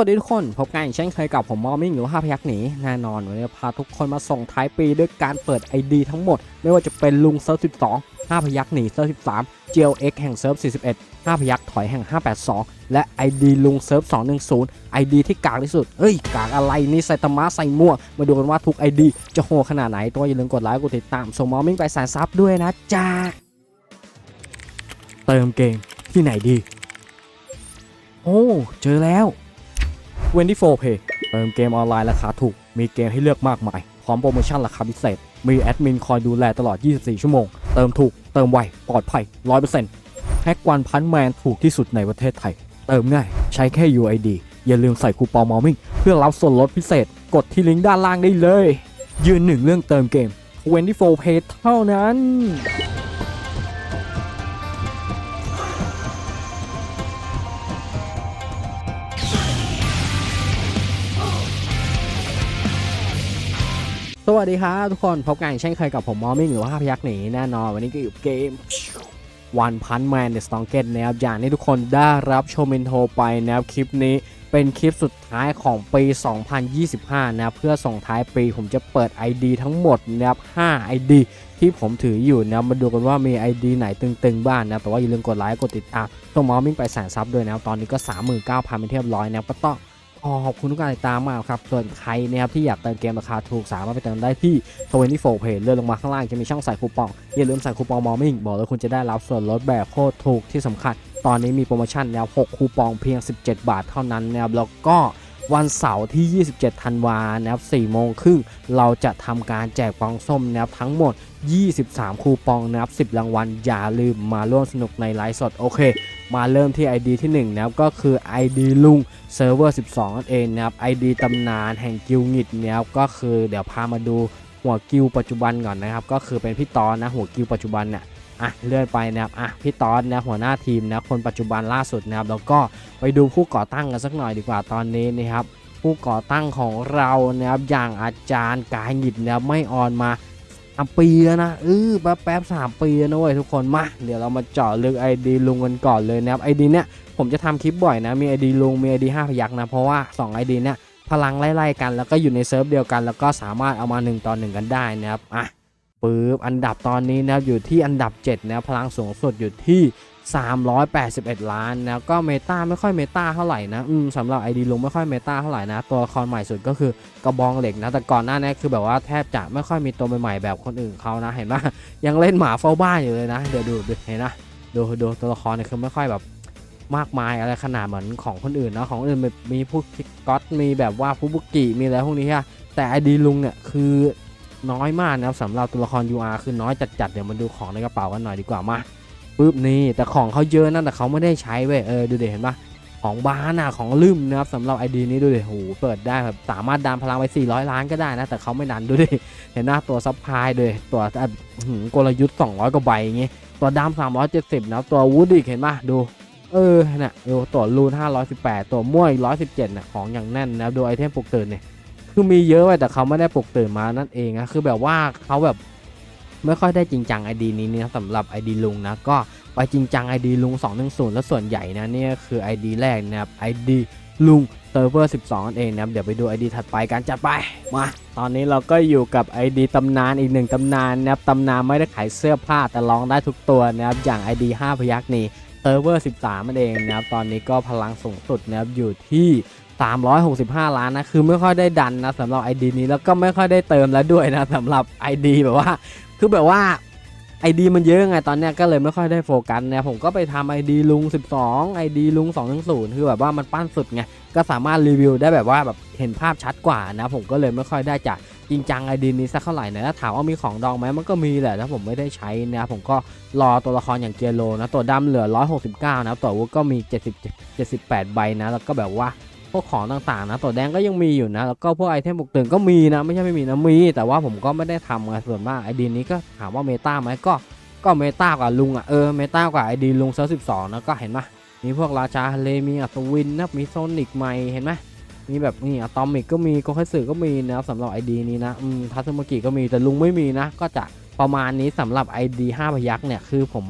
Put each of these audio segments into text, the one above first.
วัสดีทุกคน พบกันอีกเช่นเคยกับผมมอมิ่งหรือว่าห้าพยักหนีแน่นอนวันนี้พาทุกคนมาส่งท้ายปีด้วยการเปิด ID ทั้งหมด ไม่ว่าจะเป็นลุงเซิร์ฟ12 5 พยักหนีเซิร์ฟ13 GLX แห่งเซิร์ฟ41 5 พยักถอยแห่ง 582 และ ID ลุงเซิร์ฟ210 ID ที่กากที่สุด เฮ้ย กากอะไรนี่ใส่ตมาใส่มั่วมาดูกันว่าทุก ID จะโหขนาดไหนตัวอย่าลืมกดไลค์กดติดตามส่งมอมิ่งไปแสนซับด้วยนะจ้าเติมเกมที่ไหนดี โอ้เจอแล้ว 24 Pay เติมเกมออนไลน์ราคาถูก มีเกมให้เลือกมากมาย พร้อมโปรโมชั่นราคาพิเศษ มีแอดมินคอยดูแลตลอด 24 ชั่วโมง เติมถูก เติมไว ปลอดภัย 100%แพ็กวันพันแมนถูกที่สุดในประเทศไทย เติมง่าย ใช้แค่ UID อย่าลืมใส่คูปองมอมิ่งเพื่อรับส่วนลดพิเศษ กดที่ลิงก์ด้านล่างได้เลย ยืนหนึ่งเรื่องเติมเกม24 Pay เท่านั้น สวัสดีครับทุกคนพบกันอีกเช่นเคยกับผมมอมิ่งหรือว่าพยักหนีแน่นอน วันนี้ก็อยู่เกมวันพันแมนเดอะสตองเกตนะครับอย่างที่ทุกคนได้รับชมอินโทรไปนะครับคลิปนี้เป็นคลิปสุดท้ายของปี 2025 นะครับเพื่อส่งท้ายปีผมจะเปิด ID ทั้งหมดนะครับ5 ID ที่ผมถืออยู่นะมาดูกันว่ามี ID ไหนตึงๆบ้างนะแต่ว่าอย่าลืมกดไลค์กดติดตามส่งมอมิ่งไปแสนซับด้วยนะตอนนี้ก็ 39,000เป็นเรียบร้อยนะก็ต้อง ขอขอบคุณทุกการติดตามมากครับ ส่วนใครนะครับที่อยากเติมเกมราคาถูกสามารถไปเติมได้ที่24 Pay เลื่อนลงมาข้างล่างจะมีช่องใส่คูปอง อย่าลืมใส่คูปองมอมิ่งบอกเลยคุณจะได้รับส่วนลดแบบโคตรถูกที่สำคัญ ตอนนี้มีโปรโมชั่นแล้ว 6 คูปองเพียง 17 บาทเท่านั้นนะครับแล้วก็ วันเสาร์ที่ 27 ธันวานะครับ4โมงครึ่งเราจะทำการแจกปองส้มนะครับทั้งหมด 23 คูปองนะครับ10 รางวัลอย่าลืมมาร่วมสนุกในไลฟ์สดโอเค มาเริ่มที่ ID ที่1นะครับก็คือ ID ลุงเซิร์ฟเวอร์ 12 นั่นเองนะครับ ID ตำนานแห่งกิลงิดนะครับก็คือเดี๋ยวพามาดูหัวกิลปัจจุบันก่อนนะครับ ก็คือเป็นพี่ตอนนะหัวกิลปัจจุบันเนี่ย อะเลื่อนไปนะครับอะพี่ตอนนะหัวหน้าทีมนะคนปัจจุบันล่าสุดนะครับแล้วก็ไปดูผู้ก่อตั้งกันสักหน่อยดีกว่าตอนนี้นะครับผู้ก่อตั้งของเรานะครับอย่างอาจารย์กายหงิดนะครับไม่ออนมาามปีแล้วนะเออแป๊บแป๊บๆสามปีแล้วนะเว้ยทุกคนมาเดี๋ยวเรามาเจาะลึก ID ลุงกันก่อนเลยนะครับ ID เนี่ยผมจะทำคลิปบ่อยนะมี ID ลุงมี ID 5พยักนะเพราะว่า2 ID เนี่ยพลังไล่ๆกันแล้วก็อยู่ในเซิร์ฟเดียวกัน แล้วก็สามารถเอามา1ต่อ1กันได้นะครับอะ ปึ๊บอันดับตอนนี้นะครับอยู่ที่อันดับ 7 นะพลังสูงสุดอยู่ที่ 381 ล้านนะก็เมตาไม่ค่อยเมตาเท่าไหร่นะอืมสำหรับ ID ลุงไม่ค่อยเมตาเท่าไหร่นะ ตัวละครใหม่สุดก็คือกระบองเหล็กนะแต่ก่อนหน้านี้คือแบบว่าแทบจะไม่ค่อยมีตัวใหม่ๆแบบคนอื่นเขานะเห็นปะยังเล่นหมาเฝ้าบ้านอยู่เลยนะ เดี๋ยวดูดูเห็นนะดูดูตัวละครเนี่ยคือไม่ค่อยแบบมากมายอะไรขนาดเหมือนของคนอื่นนะของอื่นมีผู้พิกก๊อตมีแบบว่าผู้บุกิมีอะไรพวกนี้อะแต่ไอดีลุงเนี่ยคือ น้อยมากนะครับสำหรับตัวละคร UR คือน้อยจัดๆเดี๋ยวมาดูของในกระเป๋ากันหน่อยดีกว่ามาปึ๊บนี่แต่ของเขาเยอะนะแต่เขาไม่ได้ใช้เว้ยเออดูเด็เห็นปะของบ้านอะของลืมนะครับสำหรับไอดีนี้ดูดิโหเปิดได้แบบสามารถดันพลังไป 400 ล้านก็ได้นะ แต่เขาไม่ดันดูดิเห็นหน้าตัวซับพลายเลยตัวอะหืมกลยุทธ์ 200 กว่าใบอย่างงี้ตัวดำ370 นะตัววูดอีกเห็นปะดู เออน่ะดูตัวรูน518 ตัวม่วงอีก117นะของอย่างแน่นนะดูไอเทมปลุกตื่นเนี่ย คือมีเยอะไว้แต่เขาไม่ได้ปลุกตื่นมานั่นเองนะคือแบบว่าเขาแบบไม่ค่อยได้จริงจังไอดีนี้นะสำหรับ ID ลุงนะก็ไปจริงจัง ID ลุง210แล้วส่วนใหญ่นะเนี่ยคือ ID แรกนะครับ ID ลุงเซิร์ฟเวอร์ 12นั่นเองนะครับเดี๋ยวไปดู ID ถัดไปกันจัดไปมาตอนนี้เราก็อยู่กับ ID ตำนานอีกหนึ่งตำนานนะครับตำนานไม่ได้ขายเสื้อผ้าแต่ร้องได้ทุกตัวนะครับอย่าง ID 5พยักนี้ เซิร์ฟเวอร์ 13นั่นเองนะครับ ตอนนี้ก็พลังสูงสุดนะครับอยู่ที่ 365 ล้านนะ คือไม่ค่อยได้ดันนะสำหรับ ID นี้แล้วก็ไม่ค่อยได้เติมแล้วด้วยนะสำหรับ ID แบบว่า คือแบบว่า ID มันเยอะไงตอนเนี้ยก็เลยไม่ค่อยได้โฟกัสนะผมก็ไปทำ ID ลุง 12 ID ลุง210คือแบบว่ามันปั้นสุดไงก็สามารถรีวิวได้แบบว่าแบบเห็นภาพชัดกว่านะผมก็เลยไม่ค่อยได้จะ จริงจัง ID นี้สักเท่าไหร่นะถ้าถามว่ามีของดองไหมมันก็มีแหละถ้าผมไม่ได้ใช้นะผมก็รอตัวละครอย่างเกียโลนะตัวดำเหลือ 169 นะตัววุฒก็มี 70 78 ใบนะแล้วก็แบบว่าพวกของต่างๆนะตัวแดงก็ยังมีอยู่นะ แล้วก็พวกไอเทมบุกตึงก็มีนะไม่ใช่ไม่มีนะมี แต่ว่าผมก็ไม่ได้ทำไงส่วนมากไอดีนี้ก็ถามว่าเมตาไหมก็ก็เมตากว่าลุงอะเออเมตากว่าไอดีลุงเซอร์12นะก็เห็นไหมมีพวกราชาเลมีอัศวินนะมีโซนิกใหม่เห็นไหม มีแบบนี่อะตอมิกก็มีโกคัตสึก็มีนะครับสำหรับไอดีนี้นะอืมทัซึมากิก็มีแต่ลุงไม่มีนะ ก็จะประมาณนี้สำหรับ ID 5พยักเนี่ยคือผม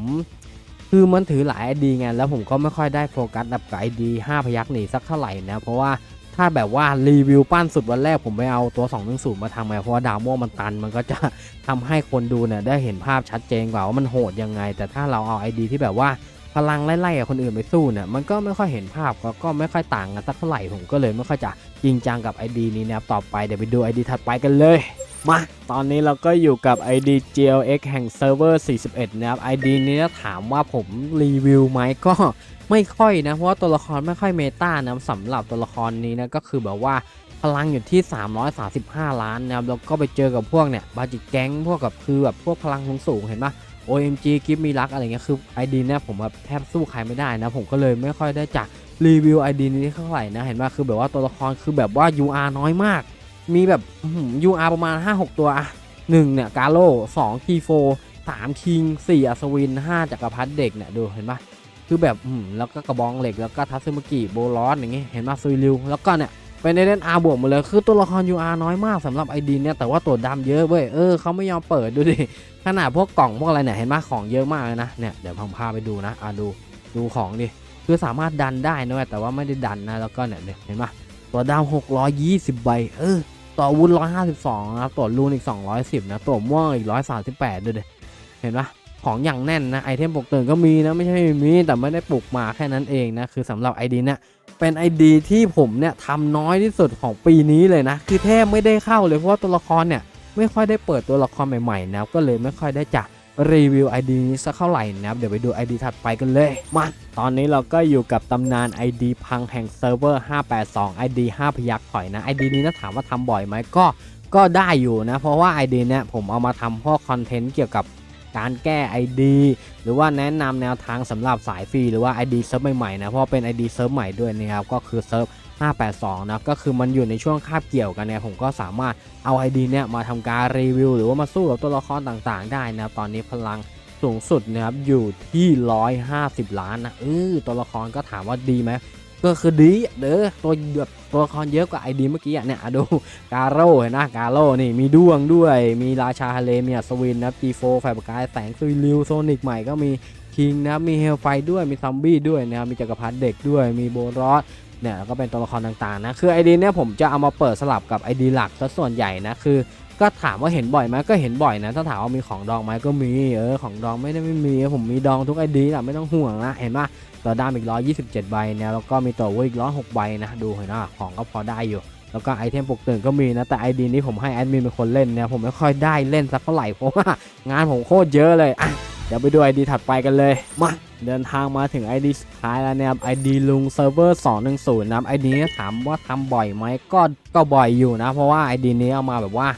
คือมันถือหลาย ID ไงแล้วผมก็ไม่ค่อยได้โฟกัสกับ ID 5พยักหนีสักเท่าไหร่นะเพราะว่าถ้าแบบว่ารีวิวปั้นสุดวันแรกผมไปเอาตัว2 1 0มาทำไงเพราะว่าดาวม่วงมันตัน มันก็จะทำให้คนดูเนี่ยได้เห็นภาพชัดเจนกว่าว่ามันโหดยังไง แต่ถ้าเราเอาไอดีที่แบบว่า พลังไล่ๆกับคนอื่นไปสู้เนี่ยมันก็ไม่ค่อยเห็นภาพก็ก็ไม่ค่อยต่างกันสักเท่าไหร่ผมก็เลยไม่ค่อยจะจริงจังกับ ID นี้นะครับต่อไปเดี๋ยวไปดู ID ถัดไปกันเลยมาตอนนี้เราก็อยู่กับ ID GLX แห่งเซิร์ฟเวอร์ 41 นะครับ ID นี้ถ้าถามว่าผมรีวิวไหมก็ไม่ค่อยนะ เพราะว่าตัวละครไม่ค่อยเมตานะสำหรับตัวละครนี้นะก็คือแบบว่าพลังอยู่ที่ 335 ล้านนะครับแล้วก็ไปเจอกับพวกเนี่ยบาจิแก๊งพวกกับคือแบบพวกพลังสูงๆเห็นปะ OMG กิฟมีรักอะไรเงี้ยคือ ID เนี่ยผมแบบแทบสู้ใครไม่ได้นะ ผมก็เลยไม่ค่อยได้จะรีวิว ID นี้เท่าไหร่นะเห็นปะคือแบบว่าตัวละครคือแบบว่า UR น้อยมาก มีแบบอื้อหือ UR ประมาณ 5-6 ตัวอะหนึ่งเนี่ยกาโร่สองคีโฟสามคิงสี่อัศวินห้าจักรพรรดิเด็กเนี่ยดูเห็นปะคือแบบอืมแล้วก็กระบองเหล็กแล้วก็ทัตสึมุกิโบลอสอย่างงี้เห็นปะซุยริวแล้วก็เนี่ย เป็นเล่นอาบวกหมดเลยคือตัวละคร UR น้อยมากสำหรับไอดีเนี่ยแต่ว่าตัวดำเยอะเว้ยเออเขาไม่ยอมเปิดดูดิขนาดพวกกล่องพวกอะไรเนี่ยเห็นปะของเยอะมากเลยนะเนี่ยเดี๋ยวผมพาไปดูนะอะดูดูของดิคือสามารถดันได้นะแต่ว่าไม่ได้ดันนะแล้วก็เนี่ยเห็นปะตัวดำ620 ใบ เออ ต่อวุ้น152นะครับตัวรูนอีก 210 นะ ตัวม่วงอีก 138ด้วยเดยเห็นปะของอย่างแน่นนะ ไอเทมปลุกตื่นก็มีนะ ไม่ใช่ไม่มี แต่ไม่ได้ปลุกมาแค่นั้นเองนะ คือสำหรับ ID เนี่ย เป็น ID ที่ผมเนี่ยทำน้อยที่สุดของปีนี้เลยนะ คือแทบไม่ได้เข้าเลยเพราะว่าตัวละครเนี่ยไม่ค่อยได้เปิดตัวละครใหม่ๆนะก็เลยไม่ค่อยได้จะรีวิว ID นี้สักเท่าไหร่นะครับ เดี๋ยวไปดู ID ถัดไปกันเลย มา ตอนนี้เราก็อยู่กับตำนาน ID พังแห่งเซิร์ฟเวอร์ 582 ID 5 พยักถอยนะ ID นี้ถ้าถามว่าทำบ่อยไหมก็ก็ได้อยู่นะ เพราะว่า ID เนี่ยผมเอามาทำพวกคอนเทนต์เกี่ยวกับ การแก้ ID หรือว่าแนะนำแนวทางสำหรับสายฟรีหรือว่า ID เซิร์ฟใหม่ๆนะเพราะเป็น ID เซิร์ฟใหม่ด้วยนะครับก็คือเซิร์ฟ582 นะ ก็คือมันอยู่ในช่วงคาบเกี่ยวกันเนี่ยผมก็สามารถเอา ID เนี่ยมาทำการรีวิว หรือว่ามาสู้กับตัวละครต่างๆ ได้นะตอนนี้พลังสูงสุดนะครับอยู่ที่ 150 ล้านนะเออตัวละครก็ถามว่าดีไหม ก็คือดีเด้อตัวแบบตัวละครเยอะกว่า ID เมื่อกี้อะเนี่ยอะดูกาโร่เห็นนะกาโร่นี่มีด้วงด้วย มีราชาทะเลมีอัศวินนะปีโฟไฟประกายแสงซุยริวโซนิกใหม่ก็มีคิงนะมีเฮลไฟด้วยมีซอมบี้ด้วยนะครับมีจักรพรรดิเด็กด้วยมีโบรอสเนี่ยก็เป็นตัวละครต่างๆนะคือ ID เนี่ยผมจะเอามาเปิดสลับกับ ID หลักซะส่วนใหญ่นะคือ ก็ถามว่าเห็นบ่อยไหมก็เห็นบ่อยนะถ้าถามว่ามีของดองไหมก็มีเออของดองไม่ได้ไม่มีผมมีดองทุกไอดีแหละไม่ต้องห่วงนะเห็นปะตัวดามอีก127ใบเนี่ยแล้วก็มีตัวเวอร์อีก106ใบนะดูเห็นปะของก็พอได้อยู่แล้วก็ไอเทมปลุกตื่นก็มีนะ แต่ไอดีนี้ผมให้แอดมินเป็นคนเล่นเนี่ยผมไม่ค่อยได้เล่นสักเท่าไหร่เพราะว่างานผมโคตรเยอะเลยอะเดี๋ยวไปดูไอดีถัดไปกันเลยมาเดินทางมาถึง ID สุดท้ายแล้วนะครับ ID ลุงเซิร์ฟเวอร์210นะครับ ID นี้ถามว่าทำบ่อยไหมก็ก็บ่อยอยู่นะ เพราะว่า ID นี้เอามาแบบว่า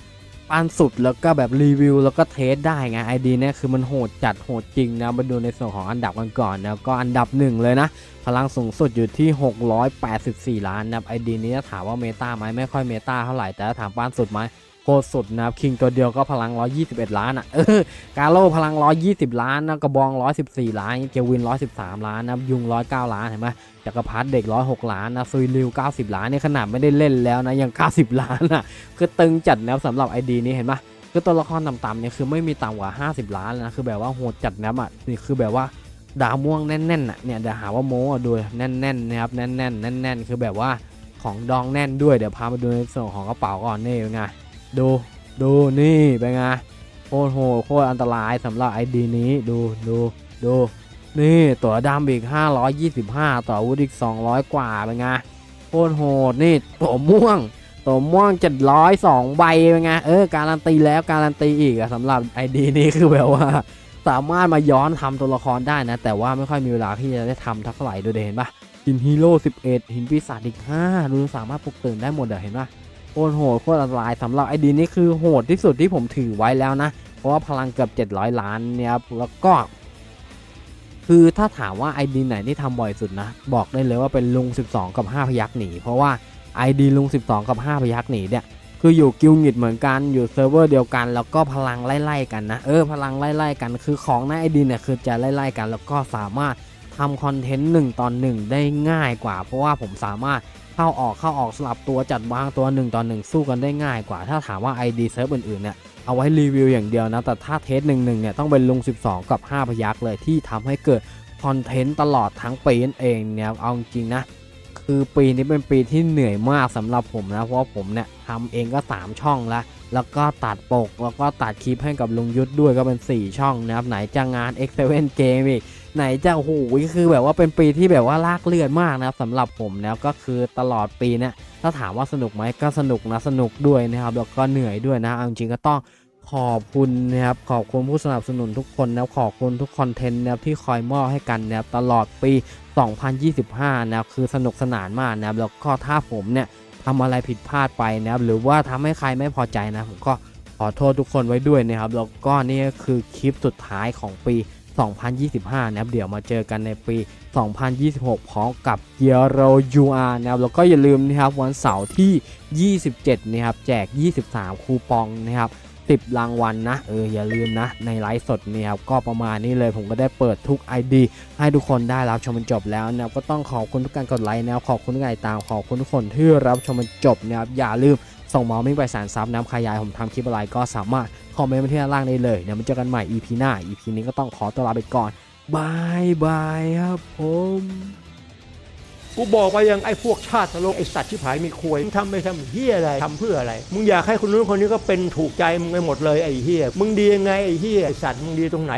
ปันสุดแล้วก็แบบรีวิวแล้วก็เทสได้ไงไอดีเนี่ยคือมันโหดจัดโหดจริงนะมาดูในส่วนของอันดับกันก่อนนะก็อันดับหนึ่งเลยนะ พลังสูงสุดอยู่ที่ 684 ล้านนะครับไอดีนี้ถามว่าเมตาไหมไม่ค่อยเมตาเท่าไหร่แต่ถาถามป้านสุดไหม โคตรสุดนะครับคิงตัวเดียวก็พลัง 121 ล้านอะเออกาโลพลัง 120 ล้านนะกระบอง 114 ล้านเกวิน 113 ล้านนะยุง 109 ล้านเห็นไหมจักรพรรดิเด็ก 106 ล้านนะซุยริว 90 ล้านนี่ขนาดไม่ได้เล่นแล้วนะยัง 90 ล้านอะคือตึงจัดแล้วสำหรับ ID นี้เห็นปะคือตัวละครต่ำๆเนี่ยคือไม่มีต่ำกว่า 50 ล้านเลยนะคือแบบว่าโหดจัดแล้วอะนี่คือแบบว่าดาวม่วงแน่นๆอะเนี่ยเดี๋ยวหาว่าโม้อะดูแน่นๆนะครับแน่นๆแน่นๆคือแบบว่าของดองแน่นด้วยเดี๋ยวพามาดูในส่วนของกระเป๋าก่อนนี่เป็นไง ดูดูนี่เป็นไงโคตรโหดโคตรอันตรายสำหรับ ID นี้ดูดูดูนี่ตัวดำอีก 525 ต่ออาวุธอีก 200 กว่าเป็นไงโคตรโหดนี่ตัวม่วงตัวม่วงเจ็ดร้อยสองใบเป็นไงเออการันตีแล้วการันตีอีกอสำหรับไอดีนี้คือแบบว่า สามารถมาย้อนทำตัวละครได้นะ แต่ว่าไม่ค่อยมีเวลาที่จะได้ทำเท่าไหร่ดูเดเห็นปะหินฮีโร่11 หินปีศาจอีก 5 ดูสามารถปลุกตื่นได้หมดอเห็นปะ โคตรโหดโคตรอันตรายสำหรับไอดีนี้คือโหดที่สุดที่ผมถือไว้แล้วนะ เพราะว่าพลังเกือบ 700 ล้านเนี่ยครับแล้วก็ คือถ้าถามว่าไอดีไหนที่ทำบ่อยสุดนะ บอกได้เลยว่าเป็นลุง 12 กับ 5 พยักหนี เพราะว่า ID ลุง 12 กับ 5 พยักหนีเนี่ยคืออยู่กิลงิดเหมือนกันอยู่เซิร์ฟเวอร์เดียวกัน แล้วก็พลังไล่ๆกันนะเออพลังไล่ๆกัน คือของในไอดีเนี่ยคือจะไล่ๆกัน แล้วก็สามารถทำคอนเทนต์หนึ่งตอนหนึ่งได้ง่ายกว่า เพราะว่าผมสามารถ เข้าออกเข้าออกสลับตัวจัดวางตัวหนึ่งต่อหนึ่งสู้กันได้ง่ายกว่า ถ้าถามว่า ID เซิร์ฟอื่นๆเนี่ยเอาไว้รีวิวอย่างเดียวนะ แต่ถ้าเทสหนึ่งหนึ่งเนี่ยต้องเป็นลุง 12 กับ 5 พยักเลยที่ทำให้เกิดคอนเทนต์ตลอดทั้งปีนั่นเองเนี่ยเอาจริงนะ คือปีนี้เป็นปีที่เหนื่อยมากสำหรับผมนะ เพราะผมเนี่ยทำเองก็ 3 ช่องล้วแล้วก็ตัดปก แล้วก็ตัดคลิปให้กับลุงยุทธด้วยก็เป็น 4 ช่องนะครับไหนจะงาน X7 Game อีก ไหนจะโอ้โหคือแบบว่าเป็นปีที่แบบว่าลากเลือดมากนะครับสำหรับผมนะครับก็คือตลอดปีเนี่ยถ้าถามว่าสนุกไหมก็สนุกนะสนุกด้วยนะครับแล้วก็เหนื่อยด้วยนะเอาจริงๆก็ต้องขอบคุณนะครับขอบคุณผู้สนับสนุนทุกคนนะครับขอบคุณทุกคอนเทนต์นะครับที่คอยมอบให้กันนะครับตลอดปี 2025 นะครับคือสนุกสนานมากนะครับแล้วก็ถ้าผมเนี่ยทำอะไรผิดพลาดไปนะครับหรือว่าทำให้ใครไม่พอใจนะผมก็ขอโทษทุกคนไว้ด้วยนะครับแล้วก็นี่ก็คือคลิปสุดท้ายของปี 2025 นะครับเดี๋ยวมาเจอกันในปี 2026 พร้อมกับเกียร์โรยูอาร์นะครับแล้วก็อย่าลืมนะครับวันเสาร์ที่ 27 นะครับแจก 23 คูปองนะครับ10 รางวัลนะเอออย่าลืมนะ ในไลฟ์สดนี่ครับก็ประมาณนี้เลยผมก็ได้เปิดทุก ID ให้ทุกคนได้รับชมมันจบแล้วนะครับก็ต้องขอบคุณทุกการกดไลค์นะครับขอบคุณทุกการติดตามขอบคุณทุกคนที่รับชมมันจบนะครับอย่าลืม ส่งหมอมิ่งไปสารซับน้ำขยายผมทำคลิปอะไรก็สามารถคอมเมนต์มาที่ด้านล่างได้เลยเดี๋ยวมาเจอกันใหม่ EP หน้า EP นี้ก็ต้องขอตัวลาไปก่อนบายบายครับผมกูบอกไปยังไอ้พวกชาติตลกไอ้สัตว์ที่ผายมีควยมึงทำไปทำเฮียอะไรทำเพื่ออะไรมึงอยากให้คนนู้นคนนี้ก็เป็นถูกใจมึงไปหมดเลยไอ้เฮียมึงดียังไงไอ้เฮียไอ้สัตว์มึงดีตรงไหน